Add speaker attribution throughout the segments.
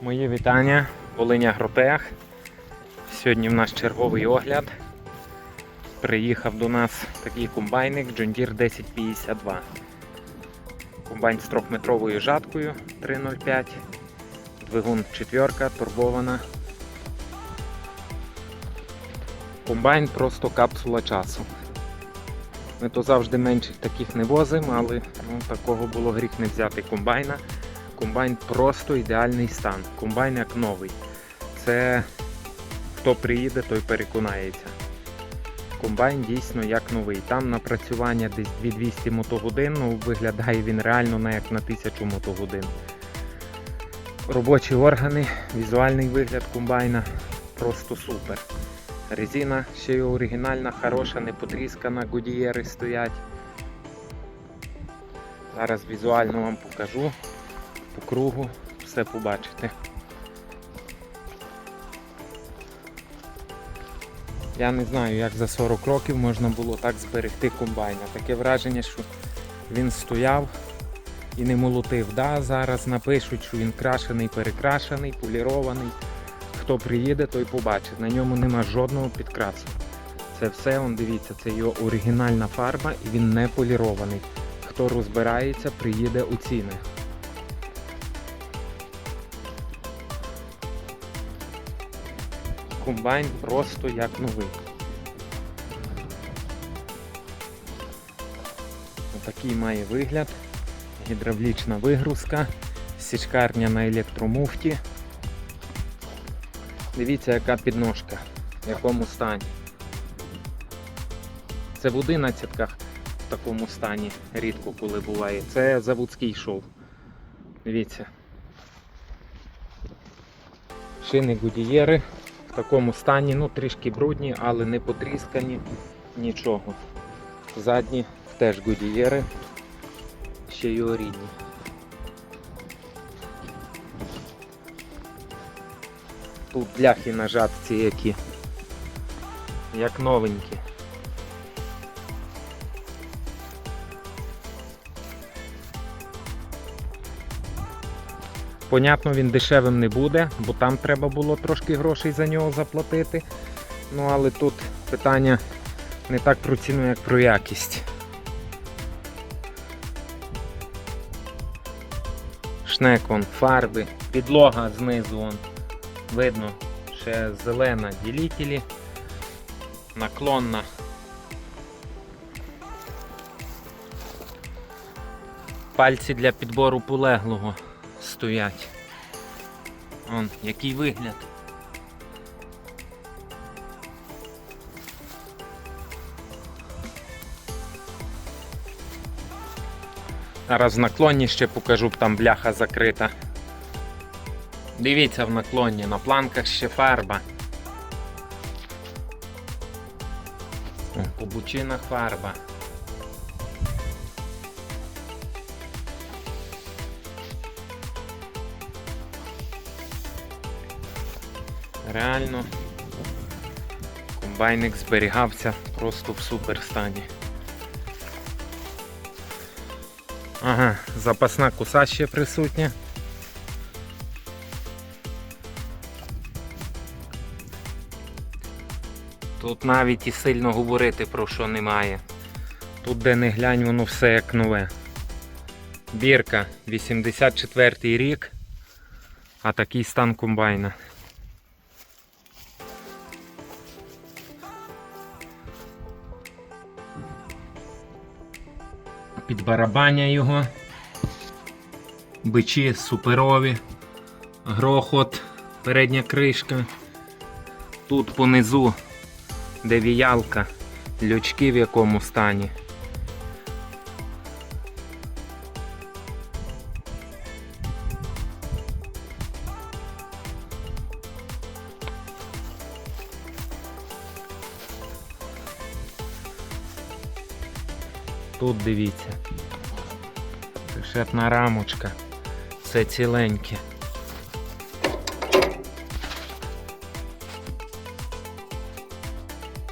Speaker 1: Мої вітання, Волиня Агротех. Сьогодні в нас черговий огляд. Приїхав до нас такий комбайник John Deere 1052. Комбайн з 3-метровою жаткою 305. Двигун четверка, турбована. Комбайн просто капсула часу. Ми то завжди менших таких не возимо, але ну, такого було гріх не взяти комбайна. Комбайн просто ідеальний стан. Комбайн як новий. Це хто приїде, той переконається. Комбайн дійсно як новий. Там напрацювання десь 2200 мотогодин, ну виглядає він реально на як на 1000 мотогодин. Робочі органи, візуальний вигляд комбайна просто супер. Резина ще й оригінальна, хороша, не потріскана, гудієри стоять. Зараз візуально вам покажу по кругу, все побачите. Я не знаю, як за 40 років можна було так зберегти комбайна. Таке враження, що він стояв і не молотив. Да, зараз напишуть, що він крашений, перекрашений, полірований. Хто приїде, той побачить. На ньому нема жодного підкрасу. Це все, он дивіться, це його оригінальна фарба і він не полірований. Хто розбирається, приїде оціни. Комбайн просто як новий. Отакий має вигляд. Гідравлічна вигрузка, січкарня на електромуфті. Дивіться, яка підножка, в якому стані. Це в 11 в такому стані рідко коли буває. Це заводський шов. Дивіться. Шини гудієри такому стані, ну трішки брудні, але не потріскані нічого. Задні теж гудієри, ще його рідні. Тут бляхи на жатці які. Як новенькі. Понятно, він дешевим не буде, бо там треба було трошки грошей за нього заплатити. Ну але тут питання не так про ціну, як про якість. Шнек он, фарби, підлога знизу он. Видно, ще зелена ділітелі, наклонна. Пальці для підбору полеглого стоять. Он, який вигляд. Зараз в наклонні ще покажу, там бляха закрита. Дивіться в наклонні, на планках ще фарба. По бучинах фарба. Реально комбайник зберігався просто в супер стані. Ага, запасна коса ще присутня. Тут навіть і сильно говорити про що немає. Тут де не глянь, воно все як нове. Бірка 84 рік, а такий стан комбайна. Підбарабання його. Бичі суперові, грохот, передня кришка. Тут понизу де віялка, лючки в якому стані. Тут дивіться. Решетна рамочка. Все ціленьке.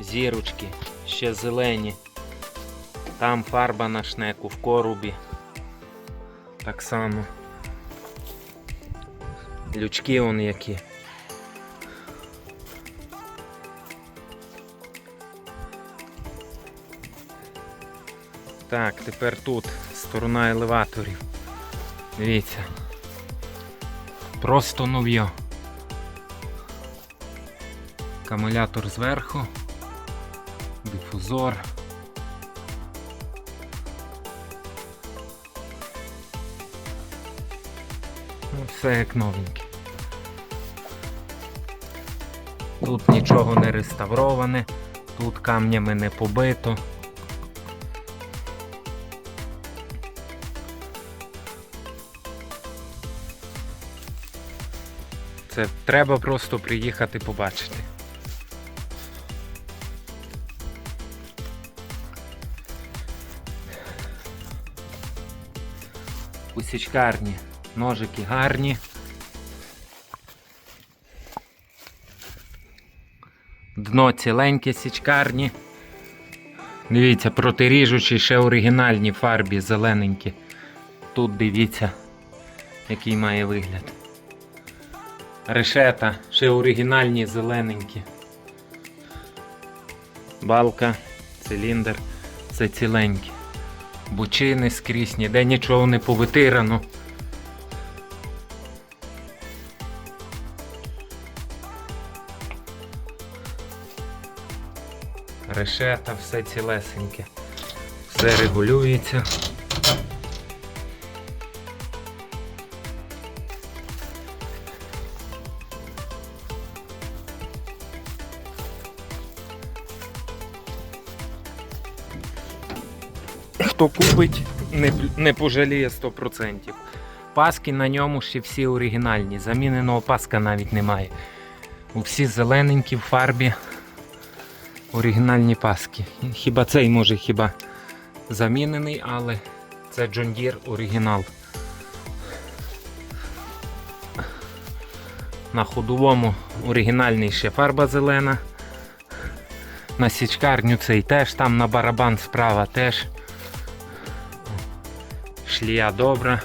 Speaker 1: Зірочки ще зелені. Там фарба на шнеку в корубі. Так само. Лючки он які. Так, тепер тут сторона елеваторів. Дивіться. Просто нов'йо. Акумулятор зверху, дифузор. Ну, все як новеньке. Тут нічого не реставроване, тут камнями не побито. Це треба просто приїхати побачити. У січкарні ножики гарні. Дно ціленьке січкарні. Дивіться, протиріжучі ще оригінальні фарбі зелененькі. Тут дивіться, який має вигляд. Решета, ще оригінальні зелененькі. Балка, циліндр, це ціленькі. Бучини скрізь, ніде нічого не повитирано. Решета, все цілесеньке. Все регулюється. Хто купить, не, не пожаліє 100%. Паски на ньому ще всі оригінальні. Заміненого паска навіть немає. Всі зелененькі в фарбі. Оригінальні паски. Хіба цей може хіба замінений, але це John Deere оригінал. На ходовому оригінальний ще фарба зелена. На січкарню цей теж, там на барабан справа теж. Шлія добра.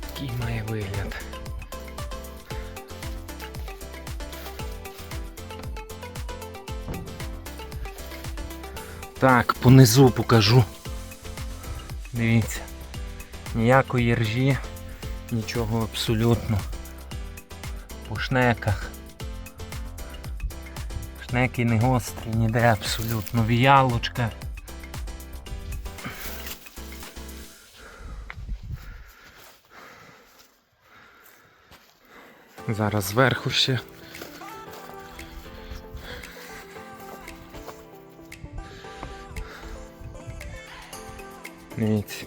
Speaker 1: Такий має вигляд. Так, понизу покажу. Дивіться. Ніякої ржі, нічого абсолютно. По шнеках. Шнеки не гострі, ніде абсолютно. Віялочка. Зараз зверху ще. Дивіться.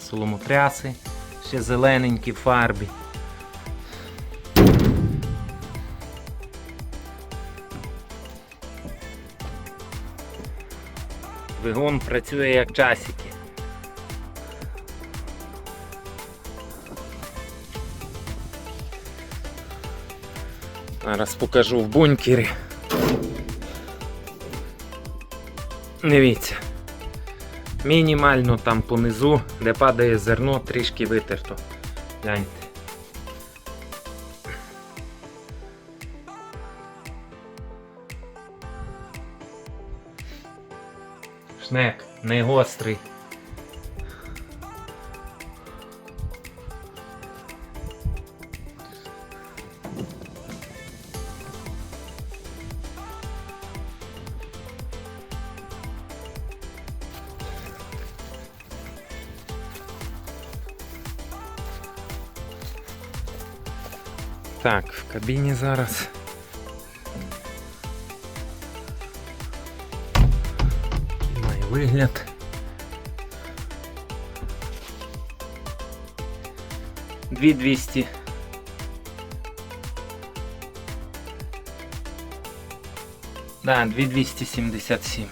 Speaker 1: Соломотряси, ще зелененькі фарбі. Двигун працює як часики. Зараз покажу в бункері. Дивіться. Мінімально там понизу, де падає зерно, трішки витерто. Гляньте. Шнек не гострий. Так, в кабіні зараз. Вигляд. Дві двісті. Да, 2277.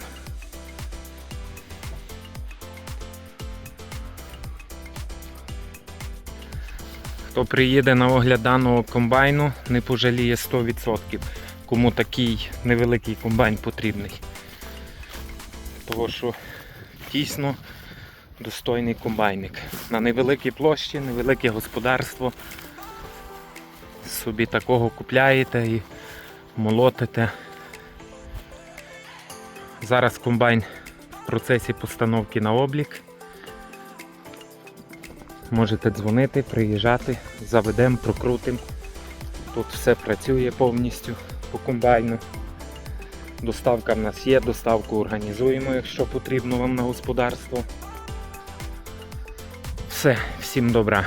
Speaker 1: Хто приїде на огляд даного комбайну, не пожаліє 100%. кому такий невеликий комбайн потрібний. Тому що дійсно достойний комбайник. На невеликій площі, невелике господарство. Собі такого купляєте і молотите. Зараз комбайн в процесі постановки на облік. Можете дзвонити, приїжджати, заведемо, прокрутимо. Тут все працює повністю по комбайну. Доставка в нас є, доставку організуємо, якщо потрібно вам на господарство. Все, всім добра.